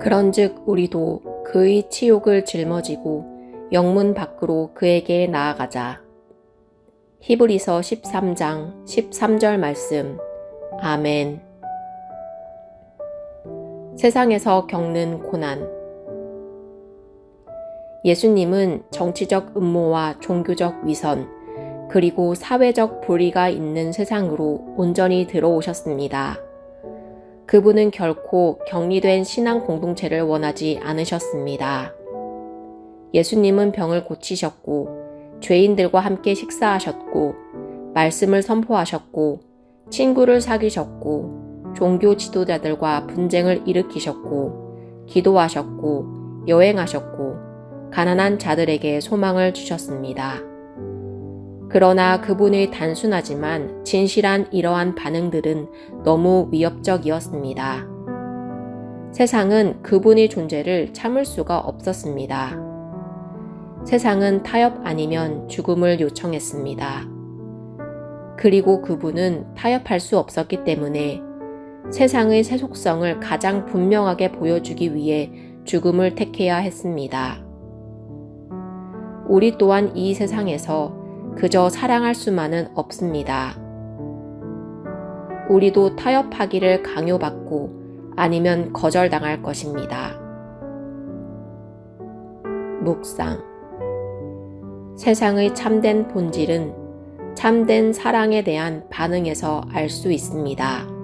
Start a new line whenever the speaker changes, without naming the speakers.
그런즉 우리도 그의 치욕을 짊어지고 영문 밖으로 그에게 나아가자. 히브리서 13장 13절 말씀. 아멘. 세상에서 겪는 고난. 예수님은 정치적 음모와 종교적 위선, 그리고 사회적 불의가 있는 세상으로 온전히 들어오셨습니다. 그분은 결코 격리된 신앙 공동체를 원하지 않으셨습니다. 예수님은 병을 고치셨고, 죄인들과 함께 식사하셨고, 말씀을 선포하셨고, 친구를 사귀셨고, 종교 지도자들과 분쟁을 일으키셨고, 기도하셨고, 여행하셨고, 가난한 자들에게 소망을 주셨습니다. 그러나 그분의 단순하지만 진실한 이러한 반응들은 너무 위협적이었습니다. 세상은 그분의 존재를 참을 수가 없었습니다. 세상은 타협 아니면 죽음을 요청했습니다. 그리고 그분은 타협할 수 없었기 때문에 세상의 세속성을 가장 분명하게 보여주기 위해 죽음을 택해야 했습니다. 우리 또한 이 세상에서 그저 사랑할 수만은 없습니다. 우리도 타협하기를 강요받고 아니면 거절당할 것입니다. 묵상 세상의 참된 본질은 참된 사랑에 대한 반응에서 알 수 있습니다.